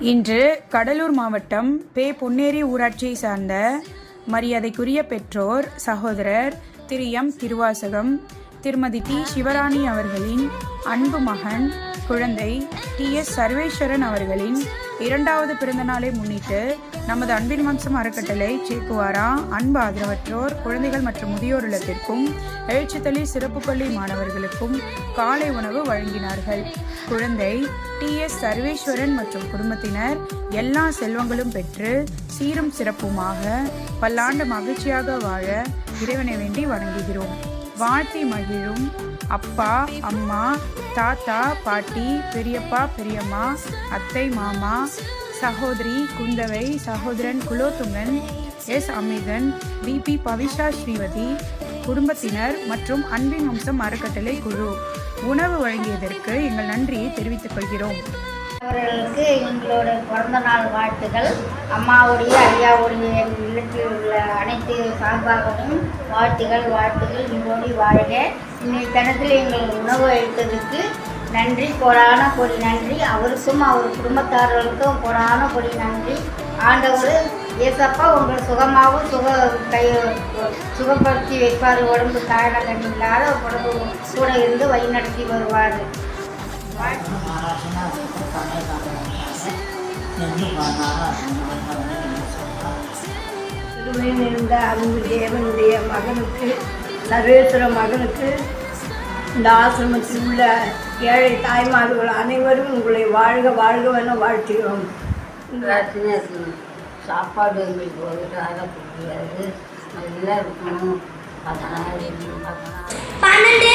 இன்று கடலூர் மாவட்டம் பே பொன்னேரி ஊராட்சியை சார்ந்த மரியாதைக்குரிய பெற்றோர் சகோதரர் திரு எம். திருவாசகம் திருமதி டி. சிவராணி அவர்களின் அன்பு மகன் குழந்தை டி. எஸ். சர்வேஸ்வரன் அவர்களின் இரண்டாவது பிறந்தநாளை முன்னிட்டு நமது அன்பின் வம்சம் அறக்கட்டளை சேக்குவாரா அன்பு ஆதரவற்றோர் குழந்தைகள் மற்றும் முதியோர் இல்லத்திற்கும் எழுச்சித்தளி சிறப்பு பள்ளி மாணவர்களுக்கும் காலை உணவு வழங்கினார்கள். குழந்தை டி. எஸ். சர்வேஸ்வரன் மற்றும் குடும்பத்தினர் எல்லா செல்வங்களும் பெற்று சீரும் சிறப்புமாக பல்லாண்டு மகிழ்ச்சியாக வாழ இறைவனை வேண்டி வணங்குகிறோம். வாழ்த்தி மகிழும் அப்பா அம்மா தாத்தா பாட்டி பெரியப்பா பெரியம்மா அத்தை மாமா சகோதரி குந்தவை சகோதரன் குலோத்துங்கன் எஸ் அமிதன் பிபி பவிஷா ஸ்ரீவதி குடும்பத்தினர் மற்றும் அன்பின் வம்சம் அறக்கட்டளை குழு உணவு வழங்கியதற்கு எங்கள் நன்றியை தெரிவித்துக் கொள்கிறோம். அவர்களுக்கு எங்களோட பிறந்த நாள் வாழ்த்துக்கள். அம்மாவுடைய ஐயாவுடைய எங்கள் இல்லத்தில் உள்ள அனைத்து சார்பாகவும் வாழ்த்துகள் வாழ்த்துகள் இங்கோடி வாழ்க. இன்னைக்கு தினத்தில் எங்கள் உணவு அளித்ததுக்கு நன்றி கோடான கொடி நன்றி. அவருக்கும் அவர் குடும்பத்தார்களுக்கும் கோடான கொடி நன்றி. ஆண்டவர் ஏசப்பா உங்கள் சுகமாகவும் சுக கை சுகப்படுத்தி வைப்பார். உடம்பு தாழகன் இல்லாத உடம்பு கூட இருந்து வழிநடத்தி வருவார். வாழ்த்து திருமையில் இருந்த அன்பு தேவனுடைய மகனுக்கு நரேஸ்வர மகனுக்கு இந்த ஆசிரமத்தில் உள்ள ஏழை தாய்மார்கள் அனைவரும் உங்களை வாழ்க வாழ்கவென வாழ்த்துகிறோம். சாப்பாடு எங்களுக்கு ஒரு காலம் முடியாது நல்லா இருக்கணும். பன்னெண்டு